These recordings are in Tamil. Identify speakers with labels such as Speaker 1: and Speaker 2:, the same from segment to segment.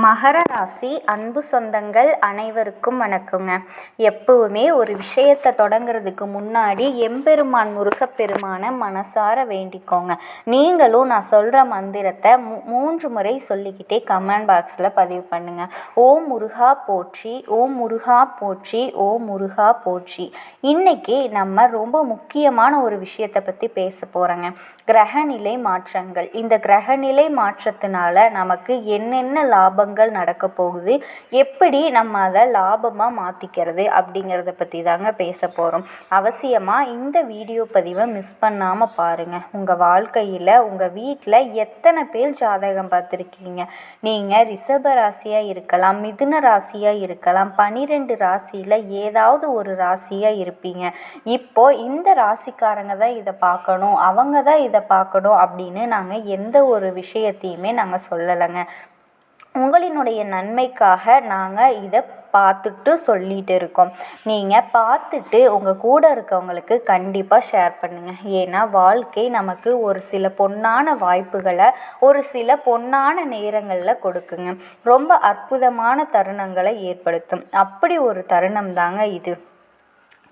Speaker 1: மகர ராசி அன்பு சொந்தங்கள் அனைவருக்கும் வணக்கங்க. எப்பவுமே ஒரு விஷயத்தை தொடங்குறதுக்கு முன்னாடி எம்பெருமான் முருகப்பெருமானை மனசார வேண்டிக்கோங்க. நீங்களும் நான் சொல்கிற மந்திரத்தை மூன்று முறை சொல்லிக்கிட்டே கமெண்ட் பாக்ஸில் பதிவு பண்ணுங்கள் ஓம் முருகா போற்றி ஓம் முருகா போற்றி ஓம் முருகா போற்றி. இன்னைக்கு நம்ம ரொம்ப முக்கியமான ஒரு விஷயத்தை பற்றி பேச போகிறோங்க கிரகநிலை மாற்றங்கள். இந்த கிரகநிலை மாற்றத்தினால நமக்கு என்னென்ன லாபம் லாபங்கள் நடக்க போகுது. எப்படி நம்ம அதை லாபமாக மாற்றிக்கிறது அப்படிங்கிறத பற்றி தாங்க பேச போகிறோம் அவசியமாக இந்த வீடியோ பதிவை மிஸ் பண்ணாமல் பாருங்கள் உங்கள் வாழ்க்கையில் உங்கள் வீட்டில் எத்தனை பேர் ஜாதகம் பார்த்துருக்கீங்க? நீங்கள் ரிஷப ராசியாக இருக்கலாம் மிதுன ராசியாக இருக்கலாம் பனிரெண்டு ராசியில் ஏதாவது ஒரு ராசியாக இருப்பீங்க. இப்போது இந்த ராசிக்காரங்க தான் இதை பார்க்கணும் அவங்க தான் இதை பார்க்கணும் அப்படின்னு நாங்கள் எந்த ஒரு விஷயத்தையுமே நாங்கள் சொல்லலைங்க. உங்களினுடைய நன்மைக்காக நாங்கள் இதை பார்த்துட்டு சொல்லிட்டு இருக்கோம். நீங்கள் பார்த்துட்டு உங்கள் கூட இருக்கவங்களுக்கு கண்டிப்பாக ஷேர் பண்ணுங்கள் ஏன்னா வாழ்க்கை நமக்கு ஒரு சில பொன்னான வாய்ப்புகளை ஒரு சில பொன்னான நேரங்களில் கொடுக்குங்க. ரொம்ப அற்புதமான தருணங்களை ஏற்படுத்தும். அப்படி ஒரு தருணம் தாங்க இது.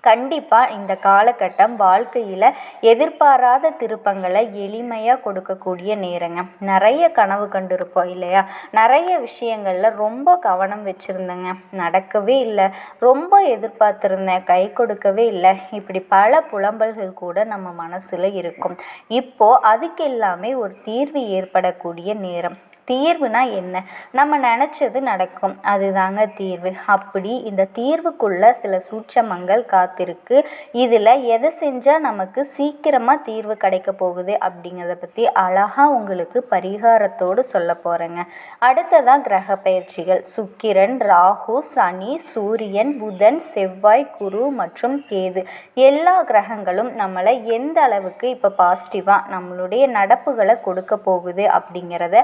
Speaker 1: கண்டிப்பாக இந்த காலகட்டம் வாழ்க்கையில் எதிர்பாராத திருப்பங்களை எளிமையாக கொடுக்கக்கூடிய நேரங்க. நிறைய கனவு கண்டிருப்போம் இல்லையா? நிறைய விஷயங்களில் ரொம்ப கவனம் வச்சுருந்தேங்க. நடக்கவே இல்லை. ரொம்ப எதிர்பார்த்துருந்தேன். கை கொடுக்கவே இல்லை. இப்படி பல புலம்பல்கள் கூட நம்ம மனசில் இருக்கும். இப்போது அதுக்கு எல்லாமே ஒரு தீர்வு ஏற்படக்கூடிய நேரம். தீர்வுனா என்ன? நம்ம நினச்சது நடக்கும். அதுதாங்க தீர்வு. அப்படி இந்த தீர்வுக்குள்ளே சில சூட்சமங்கள் காத்திருக்கு. இதில் எதை செஞ்சால் நமக்கு சீக்கிரமாக தீர்வு கிடைக்க போகுது அப்படிங்கிறத பற்றி அழகாக உங்களுக்கு பரிகாரத்தோடு சொல்ல போகிறேங்க அடுத்ததான் கிரக பயிற்சிகள். சுக்கிரன் ராகு சனி சூரியன் புதன் செவ்வாய் குரு மற்றும் கேது. எல்லா கிரகங்களும் நம்மளை எந்த அளவுக்கு இப்போ பாசிட்டிவாக நம்மளுடைய நடப்புகளை கொடுக்க போகுது அப்படிங்கிறத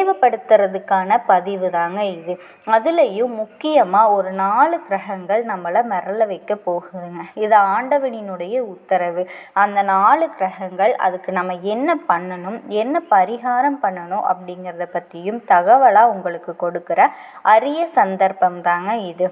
Speaker 1: தெளிவுபடுத்துறதுக்கான பதிவு தாங்க இது. அதுலேயும் முக்கியமாக ஒரு நாலு கிரகங்கள் நம்மளை மிரள வைக்க போகுதுங்க. இது ஆண்டவனினுடைய உத்தரவு. அந்த நாலு கிரகங்கள் அதுக்கு நம்ம என்ன பண்ணணும் என்ன பரிகாரம் பண்ணணும் அப்படிங்கிறத பற்றியும் தகவலாக உங்களுக்கு கொடுக்குற அரிய சந்தர்ப்பம் தாங்க இது.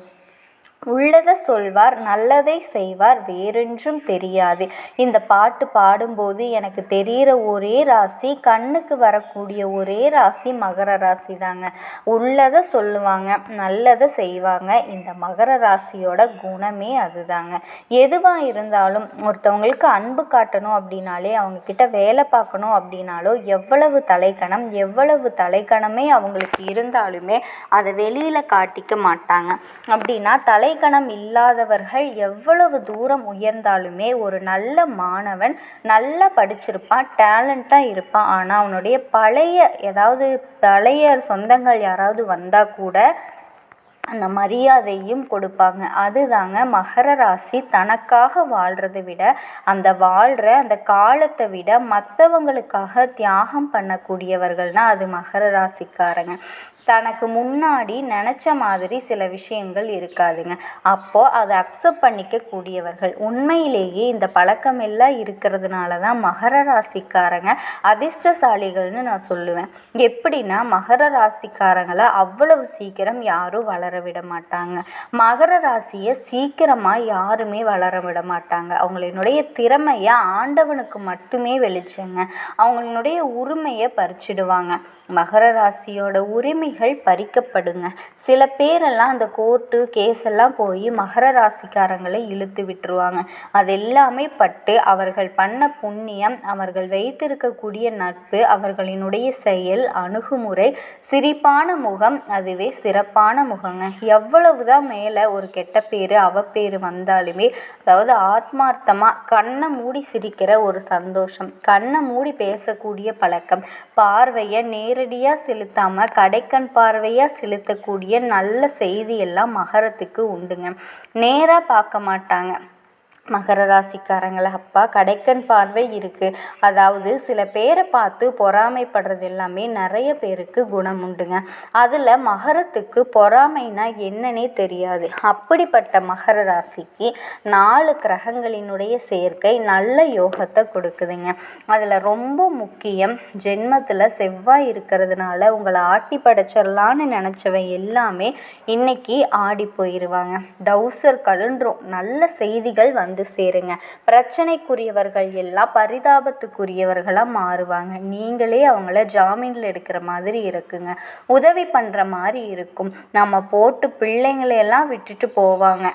Speaker 1: உள்ளதை சொல்வார் நல்லதை செய்வார் வேறென்றும் தெரியாது. இந்த பாட்டு பாடும்போது எனக்கு தெரிகிற ஒரே ராசி கண்ணுக்கு வரக்கூடிய ஒரே ராசி மகர ராசி தாங்க. உள்ளதை சொல்லுவாங்க நல்லதை செய்வாங்க. இந்த மகர ராசியோட குணமே அதுதாங்க. எதுவாக இருந்தாலும் ஒருத்தவங்களுக்கு அன்பு காட்டணும் அப்படின்னாலே அவங்கக்கிட்ட வேலை பார்க்கணும் அப்படின்னாலோ எவ்வளவு தலைக்கணம் எவ்வளவு தலைக்கணமே அவங்களுக்கு இருந்தாலுமே அதை வெளியில் காட்டிக்க மாட்டாங்க. அப்படின்னா தலை தலைக்கணம் இல்லாதவர்கள் எவ்வளவு தூரம் உயர்ந்தாலுமே ஒரு நல்ல மாணவன் நல்லா படிச்சிருப்பான் டேலண்ட்டாக இருப்பான். ஆனால் அவனுடைய பழைய ஏதாவது பழைய சொந்தங்கள் யாராவது வந்தால் கூட அந்த மரியாதையும் கொடுப்பாங்க. அதுதாங்க மகர ராசி தனக்காக வாழ்கிறத விட அந்த வாழ்கிற அந்த காலத்தை விட மற்றவங்களுக்காக தியாகம் பண்ணக்கூடியவர்கள்னால் அது மகர ராசிக்காரங்க. தனக்கு முன்னாடி நினச்ச மாதிரி சில விஷயங்கள் இருக்காதுங்க. அப்போது அதை அக்செப்ட் பண்ணிக்க கூடியவர்கள் உண்மையிலேயே இந்த பழக்கம் எல்லாம் இருக்கிறதுனால தான் மகர ராசிக்காரங்க அதிர்ஷ்டசாலிகள்னு நான் சொல்லுவேன். எப்படின்னா மகர ராசிக்காரங்களை அவ்வளவு சீக்கிரம் யாரும் வளர விட மாட்டாங்க. மகர ராசியை சீக்கிரமாக யாருமே வளர விட மாட்டாங்க. அவங்களினுடைய திறமையை ஆண்டவனுக்கு மட்டுமே வெளிச்சங்க. அவங்களினுடைய உரிமையை பறிச்சிடுவாங்க. மகர ராசியோட உரிமைகள் பறிக்கப்படுங்க. சில பேரெல்லாம் அந்த கோர்ட்டு கேஸ் எல்லாம் போய் மகர ராசிக்காரங்களை இழுத்து விட்டுருவாங்க. அது எல்லாமே பட்டு அவர்கள் பண்ண புண்ணியம் அவர்கள் வைத்திருக்கக்கூடிய நட்பு அவர்களினுடைய செயல் அணுகுமுறை சிரிப்பான முகம் அதுவே சிறப்பான முகங்க. எவ்வளவுதான் மேலே ஒரு கெட்ட பேர் அவப்பேர் வந்தாலுமே அதாவது ஆத்மார்த்தமாக கண்ணை மூடி சிரிக்கிற ஒரு சந்தோஷம் கண்ணை மூடி பேசக்கூடிய பழக்கம் பார்வையை நேர் நேரடியாக செலுத்தாமல் கடைக்கண் பார்வையாக செலுத்தக்கூடிய நல்ல செய்தியெல்லாம் மகரத்துக்கு உண்டுங்க. நேராக பார்க்க மாட்டாங்க. மகர ராசிக்காரங்களை அப்பா கடைக்கண் பார்வை இருக்குது அதாவது சில பேரை பார்த்து பொறாமைப்படுறது எல்லாமே நிறைய பேருக்கு குணம் உண்டுங்க. அதில் மகரத்துக்கு பொறாமைனா என்னன்னே தெரியாது. அப்படிப்பட்ட மகர ராசிக்கு நாலு கிரகங்களினுடைய சேர்க்கை நல்ல யோகத்தை கொடுக்குதுங்க. அதில் ரொம்ப முக்கியம் ஜென்மத்தில் செவ்வாய் இருக்கிறதுனால உங்களை ஆட்டி படைச்சிடலான்னு நினச்சவன் எல்லாமே இன்னைக்கு ஆடி போயிடுவாங்க டவுசர் கழுன்றும். நல்ல செய்திகள் வந்து வந்து சேருங்க. பிரச்சனைக்குரியவர்கள் எல்லாம் பரிதாபத்துக்குரியவர்களாக மாறுவாங்க. நீங்களே அவங்கள ஜாமீனில் எடுக்கிற மாதிரி இருக்குங்க. உதவி பண்ணுற மாதிரி இருக்கும். நம்ம போட்டு பிள்ளைங்களையெல்லாம் விட்டுட்டு போவாங்க.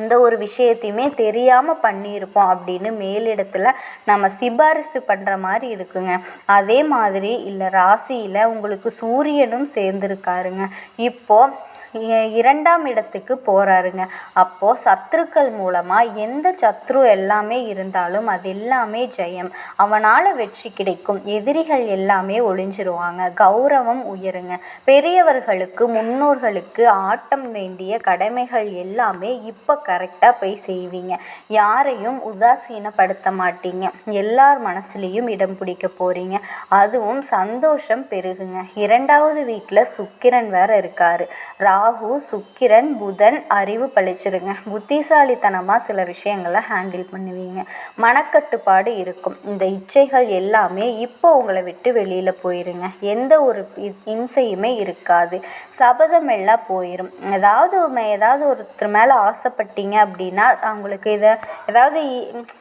Speaker 1: எந்த ஒரு விஷயத்தையுமே தெரியாமல் பண்ணியிருப்போம் அப்படின்னு மேலிடத்தில் நம்ம சிபாரிசு பண்ணுற மாதிரி இருக்குங்க. அதே மாதிரி இல்லை ராசியில் உங்களுக்கு சூரியனும் சேர்ந்துருக்காருங்க. இப்போது இரண்டாம் இடத்துக்கு போகிறாருங்க அப்போது சத்துருக்கள் மூலமாக எந்த சத்ரு எல்லாமே இருந்தாலும் அது எல்லாமே ஜெயம். அவனால் வெற்றி கிடைக்கும். எதிரிகள் எல்லாமே ஒளிஞ்சிருவாங்க. கௌரவம் உயருங்க. பெரியவர்களுக்கு முன்னோர்களுக்கு ஆட்டம் வேண்டிய கடமைகள் எல்லாமே இப்போ கரெக்டாக போய் செய்வீங்க. யாரையும் உதாசீனப்படுத்த மாட்டீங்க. எல்லார் மனசுலேயும் இடம் பிடிக்க போகிறீங்க அதுவும் சந்தோஷம் பெருகுங்க. இரண்டாவது வீட்டில் சுக்கிரன் வேற இருக்காரு. ரா ராகு சுக்கிரன் புதன் அறிவு பழிச்சிருங்க புத்திசாலித்தனமாக சில விஷயங்களை ஹேண்டில் பண்ணுவீங்க. மனக்கட்டுப்பாடு இருக்கும். இந்த இச்சைகள் எல்லாமே இப்போ உங்களை விட்டு வெளியில் போயிருங்க. எந்த ஒரு இம்சையுமே இருக்காது. சபதம் எல்லாம் போயிடும் ஏதாவது ஏதாவது ஒருத்தர் மேலே ஆசைப்பட்டீங்க அப்படின்னா அவங்களுக்கு இதை ஏதாவது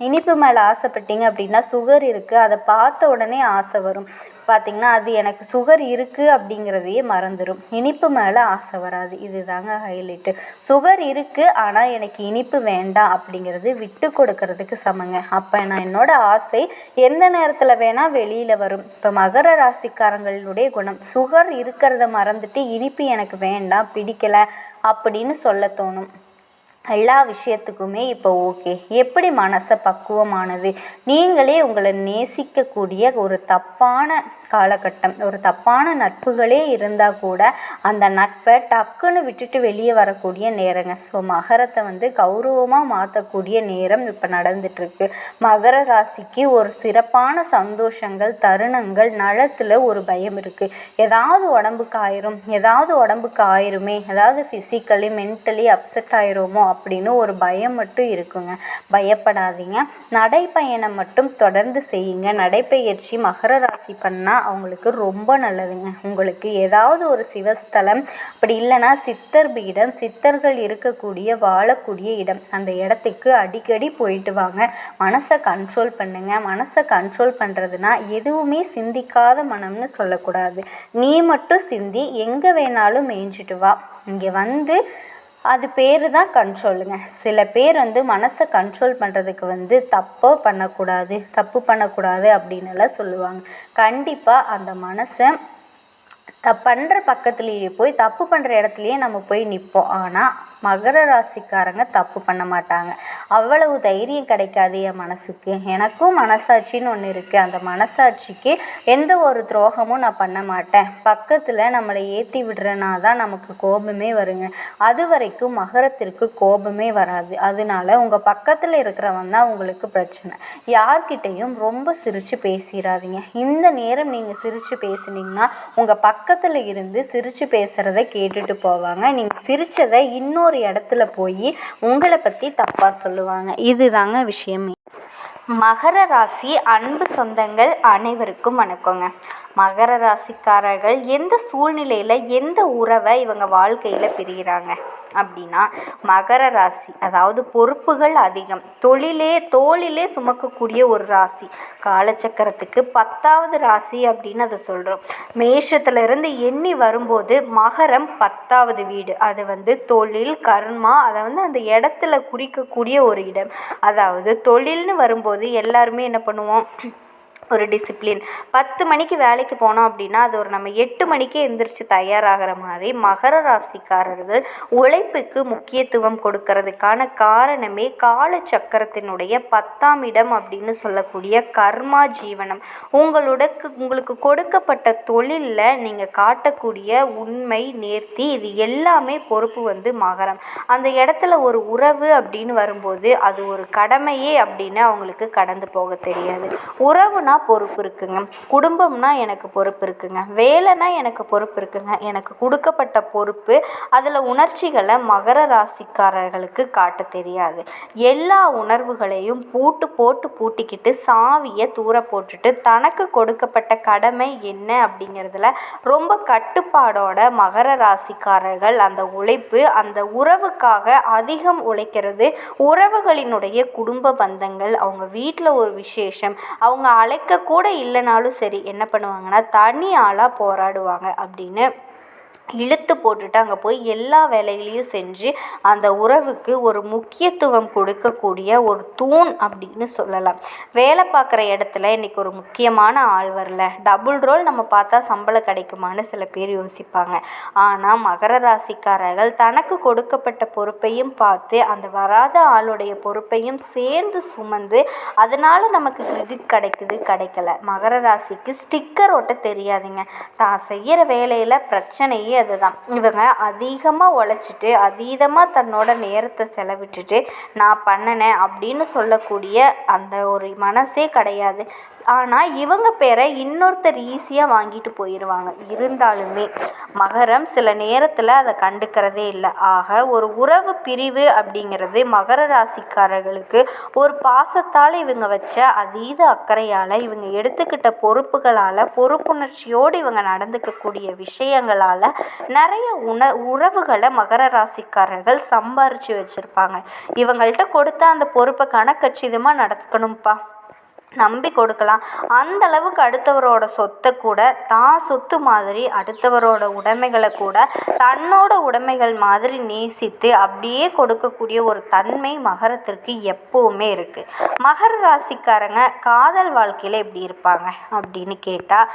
Speaker 1: இனிப்பு மேலே ஆசைப்பட்டீங்க அப்படின்னா சுகர் இருக்குது அதை பார்த்த உடனே ஆசை வரும். பார்த்திங்கன்னா அது எனக்கு சுகர் இருக்குது அப்படிங்கிறதையே மறந்துடும் இனிப்பு மேலே ஆசை வராது. இது தாங்க ஹைலைட்டு சுகர் இருக்குது ஆனால் எனக்கு இனிப்பு வேண்டாம் அப்படிங்கிறது விட்டு கொடுக்கறதுக்கு சமங்க. அப்போ நான் என்னோடய ஆசை எந்த நேரத்தில் வேணால் வெளியில் வரும். இப்போ மகர ராசிக்காரங்களுடைய குணம் சுகர் இருக்கிறத மறந்துட்டு இனிப்பு எனக்கு வேண்டாம் பிடிக்கலை அப்படின்னு சொல்ல தோணும். எல்லா விஷயத்துக்குமே இப்போ ஓகே எப்படி மனசை பக்குவமானது? நீங்களே உங்களை நேசிக்கக்கூடிய ஒரு தப்பான காலகட்டம். ஒரு தப்பான நட்புகளே இருந்தால் கூட அந்த நட்பை டக்குன்னு விட்டுட்டு வெளியே வரக்கூடிய நேரங்க. ஸோ மகரத்தை வந்து கௌரவமாக மாற்றக்கூடிய நேரம் இப்போ நடந்துட்டுருக்கு. மகர ராசிக்கு ஒரு சிறப்பான சந்தோஷங்கள் தருணங்கள் நலத்தில் ஒரு பயம் இருக்குது ஏதாவது உடம்புக்கு ஆயிரும் ஏதாவது உடம்புக்கு ஆயிருமே ஏதாவது ஃபிசிக்கலி மென்டலி அப்செட் ஆயிருமோ அப்படின்னு ஒரு பயம் மட்டும் இருக்குங்க. பயப்படாதீங்க. நடைப்பயணம் மட்டும் தொடர்ந்து செய்யுங்க. நடைப்பயிற்சி மகர ராசி பண்ணால் அவங்களுக்கு ரொம்ப நல்லதுங்க. உங்களுக்கு ஏதாவது ஒரு சிவஸ்தலம் அப்படி இல்லைன்னா சித்தர் பீடம் சித்தர்கள் இருக்கக்கூடிய வாழக்கூடிய இடம். அந்த இடத்துக்கு அடிக்கடி போயிட்டு வாங்க. மனசை கண்ட்ரோல் பண்ணுங்க. மனசை கண்ட்ரோல் பண்ணுறதுனா எதுவுமே சிந்திக்காத மனம்னு சொல்லக்கூடாது. நீ மட்டும் சிந்தி எங்கே வேணாலும் மேய்ஞ்சிட்டு வா. இங்கே வந்து அது பேர் தான் கண்ட்ரோலுங்க சில பேர் வந்து மனசை கண்ட்ரோல் பண்ணுறதுக்கு வந்து தப்போ பண்ணக்கூடாது தப்பு பண்ணக்கூடாது அப்படின்னுலாம் சொல்லுவாங்க. கண்டிப்பாக அந்த மனசை த பண்ணுற பக்கத்துலேயே போய் தப்பு பண்ணுற இடத்துலையே நம்ம போய் நிற்போம் ஆனால் மகர ராசிக்காரங்க தப்பு பண்ண மாட்டாங்க. அவ்வளவு தைரியம் கிடைக்காது என் மனசுக்கு. எனக்கும் மனசாட்சின்னு ஒன்று இருக்குது அந்த மனசாட்சிக்கு எந்த ஒரு துரோகமும் நான் பண்ண மாட்டேன். பக்கத்தில் நம்மளை ஏற்றி விடுறனா தான் நமக்கு கோபமே வருங்க. அது வரைக்கும் மகரத்திற்கு கோபமே வராது. அதனால உங்கள் பக்கத்தில் இருக்கிறவன் தான் உங்களுக்கு பிரச்சனை. யார்கிட்டையும் ரொம்ப சிரித்து பேசிடாதீங்க இந்த நேரம் நீங்கள் சிரித்து பேசுனீங்கன்னா உங்கள் பக்கத்தில் இருந்து சிரித்து பேசுகிறத கேட்டுட்டு போவாங்க. நீங்கள் சிரித்ததை இன்னொரு இடத்துல போய் உங்களை பற்றி தப்பாக சொல்லுவாங்க. இதுதாங்க விஷயமே. மகர ராசி அன்பு சொந்தங்கள் அனைவருக்கும் வணக்கங்க. மகர ராசிக்காரர்கள் எந்த சூழ்நிலையில் எந்த உறவை இவங்க வாழ்க்கையில் பிரிகிறாங்க அப்படின்னா மகர ராசி அதாவது பொறுப்புகள் அதிகம். தொழிலே தோளிலே சுமக்கக்கூடிய ஒரு ராசி. காலச்சக்கரத்துக்கு பத்தாவது ராசி அப்படின்னு அதை சொல்கிறோம் மேஷத்துலேருந்து எண்ணி வரும்போது மகரம் பத்தாவது வீடு. அது வந்து தொழில் கர்மா அதை வந்து அந்த இடத்துல குறிக்கக்கூடிய ஒரு இடம். அதாவது தொழில்னு வரும்போது எல்லாருமே என்ன பண்ணுவோம்? ஒரு டிசிப்ளின் பத்து மணிக்கு வேலைக்கு போனோம் அப்படின்னா அது ஒரு நம்ம எட்டு மணிக்கே எந்திரிச்சு தயாராகிற மாதிரி மகர ராசிக்காரர்கள் உழைப்புக்கு முக்கியத்துவம் கொடுக்கறதுக்கான காரணமே கால சக்கரத்தினுடைய பத்தாம் இடம் அப்படின்னு சொல்லக்கூடிய கர்மா ஜீவனம். உங்களோடக்கு உங்களுக்கு கொடுக்கப்பட்ட தொழிலில் நீங்கள் காட்டக்கூடிய உண்மை நேர்த்தி இது எல்லாமே பொறுப்பு வந்து மகரம். அந்த இடத்துல ஒரு உறவு அப்படின்னு வரும்போது அது ஒரு கடமையே அப்படின்னு அவங்களுக்கு கடந்து போக தெரியாது. உறவுனா பொறுப்பு இருக்குங்க. குடும்பம்னா எனக்கு பொறுப்பு இருக்குங்க. வேலைனா எனக்கு பொறுப்பு இருக்குங்க. எனக்கு கொடுக்கப்பட்ட பொறுப்பு அதில் உணர்ச்சிகளை மகர ராசிக்காரர்களுக்கு காட்ட தெரியாது. எல்லா உணர்வுகளையும் பூட்டு போட்டு பூட்டிக்கிட்டு சாவியை தூர போட்டுட்டு தனக்கு கொடுக்கப்பட்ட கடமை என்ன அப்படிங்கிறதுல ரொம்ப கட்டுப்பாடோட மகர ராசிக்காரர்கள் அந்த உழைப்பு அந்த உறவுக்காக அதிகம் உழைக்கிறது உறவுகளினுடைய குடும்ப பந்தங்கள் அவங்க வீட்டில் ஒரு விசேஷம் அவங்க அழைக்க கூட இல்லைனாலும் சரி என்ன பண்ணுவாங்கன்னா தனி ஆளாக போராடுவாங்க அப்படின்னு இழுத்து போட்டுட்டு அங்கே போய் எல்லா வேலைகளையும் செஞ்சு அந்த உறவுக்கு ஒரு முக்கியத்துவம் கொடுக்கக்கூடிய ஒரு தூண் அப்படின்னு சொல்லலாம். வேலை பார்க்குற இடத்துல இன்றைக்கி ஒரு முக்கியமான ஆள் வரல. டபுள் ரோல் நம்ம பார்த்தா சம்பளம் கிடைக்குமான்னு சில பேர் யோசிப்பாங்க. ஆனால் மகர ராசிக்காரர்கள் தனக்கு கொடுக்கப்பட்ட பொறுப்பையும் பார்த்து அந்த வராத ஆளுடைய பொறுப்பையும் சேர்ந்து சுமந்து அதனால் நமக்கு கிரெடிட் கிடைக்குது கிடைக்கல. மகர ராசிக்கு ஸ்டிக்கர் ஒட்ட தெரியாதுங்க. தான் செய்கிற வேலையில் பிரச்சனையே அதுதான். இவங்க அதிகமாக உழைச்சிட்டு அதீதமாக தன்னோட நேரத்தை செலவிட்டுட்டு நான் பண்ணினேன் அப்படின்னு சொல்லக்கூடிய அந்த ஒரு மனசே கிடையாது. ஆனால் இவங்க பேரை இன்னொருத்தர் ஈஸியாக வாங்கிட்டு போயிடுவாங்க இருந்தாலுமே மகரம் சில நேரத்தில் அதை கண்டுக்கிறதே இல்லை. ஆக ஒரு உறவு பிரிவு அப்படிங்கிறது மகர ராசிக்காரர்களுக்கு ஒரு பாசத்தால் இவங்க வச்ச அதீத அக்கறையால் இவங்க எடுத்துக்கிட்ட பொறுப்புகளால் பொறுப்புணர்ச்சியோடு இவங்க நடந்துக்கக்கூடிய விஷயங்களால் நிறைய உண உறவுகளை மகர ராசிக்காரர்கள் சம்பாரித்து வச்சுருப்பாங்க. இவங்கள்ட்ட கொடுத்தா அந்த பொறுப்பை கணக்கச்சிதமாக நடக்கணும்ப்பா நம்பி கொடுக்கலாம். அந்த அளவுக்கு அடுத்தவரோட சொத்தை கூட தான் சொத்து மாதிரி அடுத்தவரோட உடைமைகளை கூட தன்னோட உடைமைகள் மாதிரி நேசித்து அப்படியே கொடுக்கக்கூடிய ஒரு தன்மை மகரத்திற்கு எப்போவுமே இருக்குது மகர ராசிக்காரங்க காதல் வாழ்க்கையில் எப்படி இருப்பாங்க அப்படின்னு கேட்டால்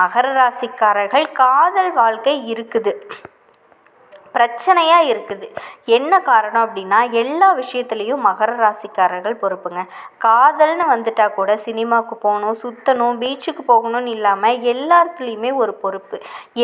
Speaker 1: மகர ராசிக்காரர்கள் காதல் வாழ்க்கை இருக்குது. பிரச்சனையாக இருக்குது. என்ன காரணம் அப்படின்னா எல்லா விஷயத்துலேயும் மகர ராசிக்காரர்கள் பொறுப்புங்க. காதல்னு வந்துட்டால் கூட சினிமாவுக்கு போகணும் சுற்றணும் பீச்சுக்கு போகணும்னு இல்லாமல் எல்லாத்துலேயுமே ஒரு பொறுப்பு.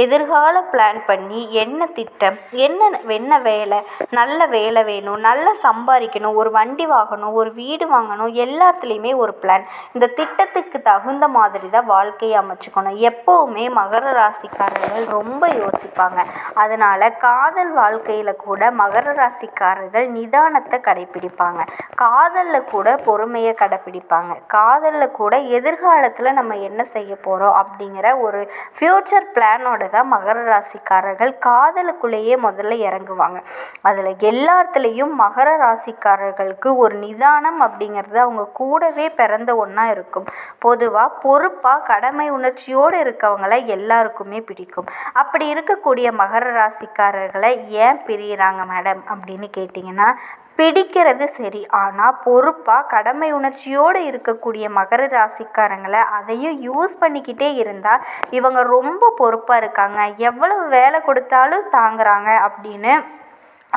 Speaker 1: எதிர்கால பிளான் பண்ணி என்ன திட்டம் என்ன என்ன வேலை நல்ல வேலை வேணும் நல்லா சம்பாதிக்கணும் ஒரு வண்டி வாங்கணும் ஒரு வீடு வாங்கணும் எல்லாத்துலேயுமே ஒரு பிளான் இந்த திட்டத்துக்கு தகுந்த மாதிரி தான் வாழ்க்கையை அமைச்சுக்கணும். எப்போவுமே மகர ராசிக்காரர்கள் ரொம்ப யோசிப்பாங்க. அதனால் காதல் காதல் வாழ்க்கையில் கூட மகர ராசிக்காரர்கள் நிதானத்தை கடைப்பிடிப்பாங்க. காதலில் கூட பொறுமையை கடைப்பிடிப்பாங்க. காதலில் கூட எதிர்காலத்தில் நம்ம என்ன செய்ய போகிறோம் அப்படிங்கிற ஒரு ஃப்யூச்சர் பிளானோட தான் மகர ராசிக்காரர்கள் காதலுக்குள்ளேயே முதல்ல இறங்குவாங்க. அதில் எல்லாத்துலேயும் மகர ராசிக்காரர்களுக்கு ஒரு நிதானம் அப்படிங்கிறது அவங்க கூடவே பிறந்த ஒன்றா இருக்கும். பொதுவாக பொறுப்பாக கடமை உணர்ச்சியோடு இருக்கவங்களை எல்லாருக்குமே பிடிக்கும். அப்படி இருக்கக்கூடிய மகர ராசிக்காரர்களை ஏன் பிரியிறாங்க மேடம் அப்படின்னு கேட்டிங்கன்னா பிடிக்கிறது சரி. ஆனால் பொறுப்பாக கடமை உணர்ச்சியோடு இருக்கக்கூடிய மகர ராசிக்காரங்களை அதையும் யூஸ் பண்ணிக்கிட்டே இருந்தால் இவங்க ரொம்ப பொறுப்பாக இருக்காங்க. எவ்வளவு வேலை கொடுத்தாலும் தாங்குறாங்க அப்படின்னு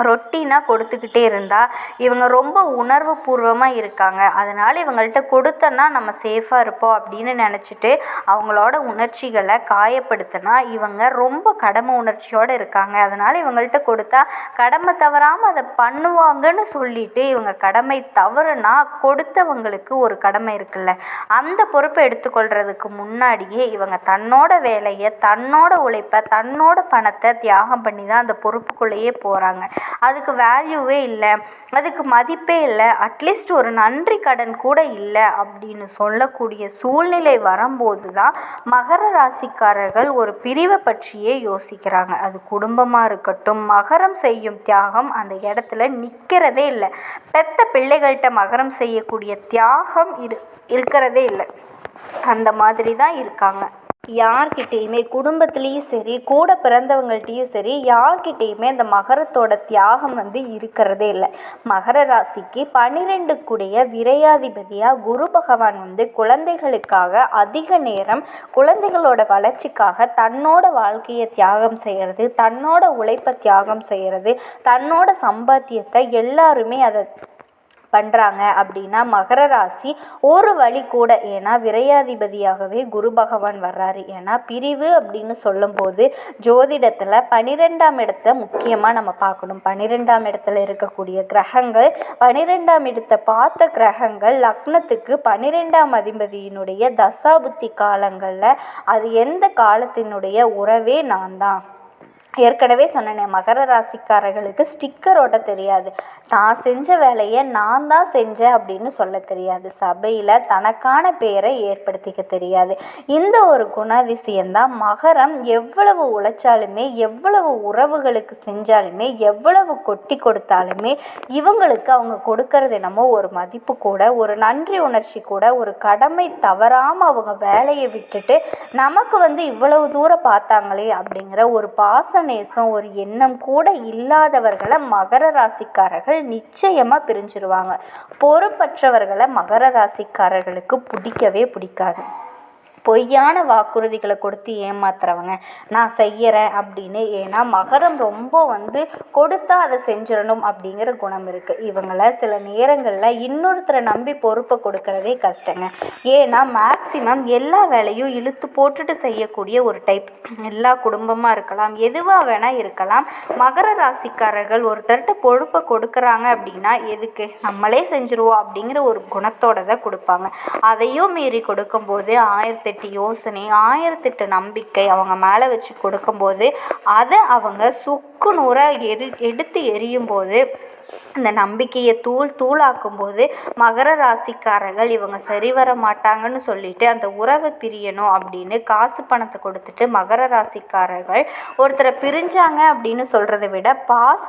Speaker 1: ரொட்டீனாக கொடுத்துக்கிட்டே இருந்தால் இவங்க ரொம்ப உணர்வு பூர்வமாக இருக்காங்க. அதனால் இவங்கள்ட்ட கொடுத்தோன்னா நம்ம சேஃபாக இருப்போம் அப்படின்னு நினச்சிட்டு அவங்களோட உணர்ச்சிகளை காயப்படுத்தினா இவங்க ரொம்ப கடமை உணர்ச்சியோடு இருக்காங்க. அதனால் இவங்கள்ட்ட கொடுத்தா கடமை தவறாமல் அதை பண்ணுவாங்கன்னு சொல்லிட்டு இவங்க கடமை தவறுனா கொடுத்தவங்களுக்கு ஒரு கடமை இருக்குல்ல. அந்த பொறுப்பை எடுத்துக்கொள்கிறதுக்கு முன்னாடியே இவங்க தன்னோட வேலையை தன்னோட உழைப்பை தன்னோட பணத்தை தியாகம் பண்ணி தான் அந்த பொறுப்புக்குள்ளேயே போகிறாங்க அதுக்கு வேல்யூவே இல்லை. அதுக்கு மதிப்பே இல்லை. அட்லீஸ்ட் ஒரு நன்றி கடன் கூட இல்லை அப்படின்னு சொல்லக்கூடிய சூழ்நிலை வரும்போது தான் மகர ராசிக்காரர்கள் ஒரு பிரிவை பற்றியே யோசிக்கிறாங்க. அது குடும்பமாக இருக்கட்டும் மகரம் செய்யும் தியாகம் அந்த இடத்துல நிற்கிறதே இல்லை. பெத்த பிள்ளைகள்கிட்ட மகரம் செய்யக்கூடிய தியாகம் இரு இருக்கிறதே இல்லை. அந்த மாதிரி தான் இருக்காங்க. யார்கிட்டேயுமே குடும்பத்துலேயும் சரி கூட பிறந்தவங்கள்ட்டையும் சரி யார்கிட்டேயுமே அந்த மகரத்தோட தியாகம் வந்து இருக்கிறதே இல்லை. மகர ராசிக்கு பன்னிரெண்டுக்குடைய விரையாதிபதியாக குரு பகவான் வந்து குழந்தைகளுக்காக அதிக நேரம் குழந்தைகளோட வளர்ச்சிக்காக தன்னோட வாழ்க்கையை தியாகம் செய்கிறது தன்னோட உழைப்பை தியாகம் செய்கிறது தன்னோட சம்பாத்தியத்தை எல்லாருமே அதை பண்ணுறாங்க அப்படின்னா மகர ராசி ஒரு வழி கூட. ஏன்னா விரையாதிபதியாகவே குரு பகவான் வர்றாரு. ஏன்னா பிரிவு அப்படின்னு சொல்லும்போது ஜோதிடத்தில் பனிரெண்டாம் இடத்த முக்கியமாக நம்ம பார்க்கணும். பன்னிரெண்டாம் இடத்துல இருக்கக்கூடிய கிரகங்கள் பனிரெண்டாம் இடத்தை பார்த்த கிரகங்கள் லக்னத்துக்கு பன்னிரெண்டாம் அதிபதியினுடைய தசாபுத்தி காலங்களில் அது எந்த காலத்தினுடைய உறவே நான் தான் ஏற்கனவே சொன்னேனே மகர ராசிக்காரர்களுக்கு ஸ்டிக்கர் ஒட்ட தெரியாது. தான் செஞ்ச வேலையை நான் தான் செஞ்சேன் அப்படின்னு சொல்ல தெரியாது. சபையில் தனக்கான பேரை ஏற்படுத்திக்க தெரியாது. இந்த ஒரு குணாதிசயம்தான் மகரம் எவ்வளவு உழைச்சாலுமே எவ்வளவு உறவுகளுக்கு செஞ்சாலுமே எவ்வளவு கொட்டி கொடுத்தாலுமே இவங்களுக்கு அவங்க கொடுக்கறது என்னமோ ஒரு மதிப்பு கூட ஒரு நன்றி உணர்ச்சி கூட ஒரு கடமை தவறாமல் அவங்க வேலையை விட்டுட்டு நமக்கு வந்து இவ்வளவு தூரம் பார்த்தாங்களே அப்படிங்கிற ஒரு பாசம் நேசம் ஒரு எண்ணம் கூட இல்லாதவர்களை மகர ராசிக்காரர்கள் நிச்சயமாக பிரிஞ்சிருவாங்க. பொறுப்பற்றவர்களை மகர ராசிக்காரர்களுக்கு பிடிக்கவே பிடிக்காது. பொய்யான வாக்குறுதிகளை கொடுத்து ஏமாத்துறவங்க. நான் செய்கிறேன் அப்படின்னு. ஏன்னா மகரம் ரொம்ப வந்து கொடுத்தா அதை செஞ்சிடணும் அப்படிங்கிற குணம் இருக்குது இவங்களை சில நேரங்களில் இன்னொருத்தரை நம்பி பொறுப்பை கொடுக்கறதே கஷ்டங்க. ஏன்னா மேக்சிமம் எல்லா வேலையும் இழுத்து போட்டுட்டு செய்யக்கூடிய ஒரு டைப் எல்லா குடும்பமாக இருக்கலாம் எதுவாக வேணால் இருக்கலாம். மகர ராசிக்காரர்கள் ஒருத்தர்கிட்ட பொறுப்பை கொடுக்குறாங்க அப்படின்னா எதுக்கு? நம்மளே செஞ்சுருவோம் அப்படிங்கிற ஒரு குணத்தோட தான் கொடுப்பாங்க. அதையும் மீறி கொடுக்கும்போது ஆயிரத்தி ஆயிரத்தெட்டு யோசனை ஆயிரத்தெட்டு நம்பிக்கை அவங்க மேலே வச்சு கொடுக்கும்போது அதை அவங்க சுக்கு நூறாக எரி எடுத்து எரியும் போது அந்த நம்பிக்கையை தூள் தூளாக்கும் போது மகர ராசிக்காரர்கள் இவங்க சரி வர மாட்டாங்கன்னு சொல்லிட்டு அந்த உறவை பிரியணும் அப்படின்னு காசு பணத்தை கொடுத்துட்டு மகர ராசிக்காரர்கள் ஒருத்தரை பிரிஞ்சாங்க அப்படின்னு சொல்கிறத விட பாச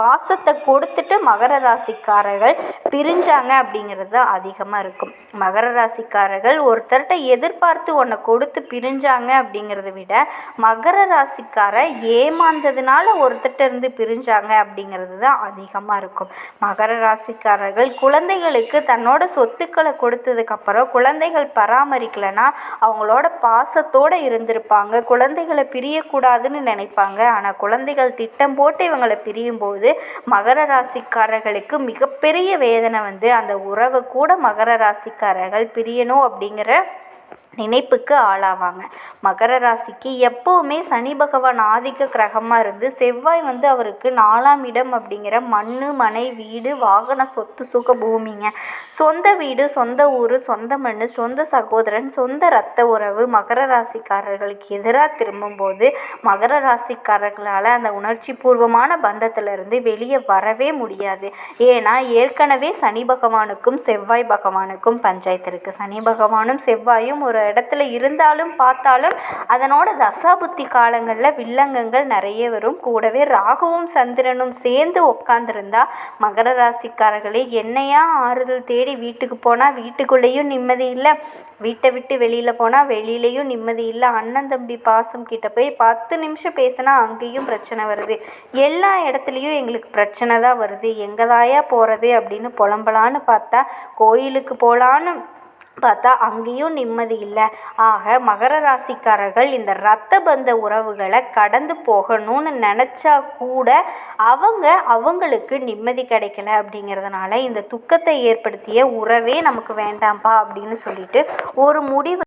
Speaker 1: பாசத்தை கொடுத்துட்டு மகர ராசிக்காரர்கள் பிரிஞ்சாங்க அப்படிங்கிறது தான் அதிகமாக இருக்கும். மகர ராசிக்காரர்கள் ஒருத்தர்கிட்ட எதிர்பார்த்து ஒன்றை கொடுத்து பிரிஞ்சாங்க அப்படிங்கிறத விட மகர ராசிக்கார ஏமாந்ததுனால ஒருத்தர்கிட்ட இருந்து பிரிஞ்சாங்க அப்படிங்கிறது தான் அதிகமாக இருக்கும். மகர ராசிக்காரர்கள் குழந்தைகளுக்கு தன்னோட சொத்துக்களை கொடுத்ததுக்கப்புறம் குழந்தைகள் பராமரிக்கலைன்னா அவங்களோட பாசத்தோடு இருந்திருப்பாங்க. குழந்தைகளை பிரியக்கூடாதுன்னு நினைப்பாங்க. ஆனால் குழந்தைகள் திட்டம் போட்டு இவங்களை பிரியும்போது வந்து மகர ராசிக்காரர்களுக்கு மிகப்பெரிய வேதனை வந்து அந்த உறவை கூட மகர ராசிக்காரர்கள் பிரியணும் அப்படிங்கிற நினைப்புக்கு ஆளாவாங்க. மகர ராசிக்கு எப்போவுமே சனி பகவான் ஆதிக்க கிரகமாக இருந்து செவ்வாய் வந்து அவருக்கு நாலாம் இடம் அப்படிங்கிற மண் மனை வீடு வாகன சொத்து சுக பூமிங்க. சொந்த வீடு சொந்த ஊர் சொந்த மண் சொந்த சகோதரன் சொந்த இரத்த உறவு மகர ராசிக்காரர்களுக்கு எதிராக திரும்பும்போது மகர ராசிக்காரர்களால் அந்த உணர்ச்சி பூர்வமான பந்தத்திலிருந்து வெளியே வரவே முடியாது. ஏன்னா ஏற்கனவே சனி பகவானுக்கும் செவ்வாய் பகவானுக்கும் பஞ்சாயத்து இருக்குது சனி பகவானும் செவ்வாயும் ஒரு இடத்துல இருந்தாலும் பார்த்தாலும் அதனோட தசாபுத்தி காலங்களில் வில்லங்கங்கள் நிறைய வரும். கூடவே ராகுவும் சந்திரனும் சேர்ந்து உட்காந்துருந்தா மகர ராசிக்காரர்களே என்னையா ஆறுதல் தேடி வீட்டுக்கு போனால் வீட்டுக்குள்ளேயும் நிம்மதி இல்லை? வீட்டை விட்டு வெளியில் போனால் வெளியிலையும் நிம்மதி இல்லை? அண்ணன் தம்பி பாசம் கிட்ட போய் பத்து நிமிஷம் பேசினா அங்கேயும் பிரச்சனை வருது. எல்லா இடத்துலையும் எங்களுக்கு பிரச்சனை தான் வருது. எங்கதாயா போகிறது அப்படின்னு புலம்பலான்னு பார்த்தா கோயிலுக்கு போகலான்னு பார்த்தா அங்கேயும் நிம்மதி இல்லை. ஆக மகர ராசிக்காரர்கள் இந்த ரத்த பந்த உறவுகளை கடந்து போகணும்னு நினச்சா கூட அவங்க அவங்களுக்கு நிம்மதி கிடைக்கல அப்படிங்கிறதுனால இந்த துக்கத்தை ஏற்படுத்திய உறவே நமக்கு வேண்டாம்ப்பா அப்படின்னு சொல்லிட்டு ஒரு முடிவு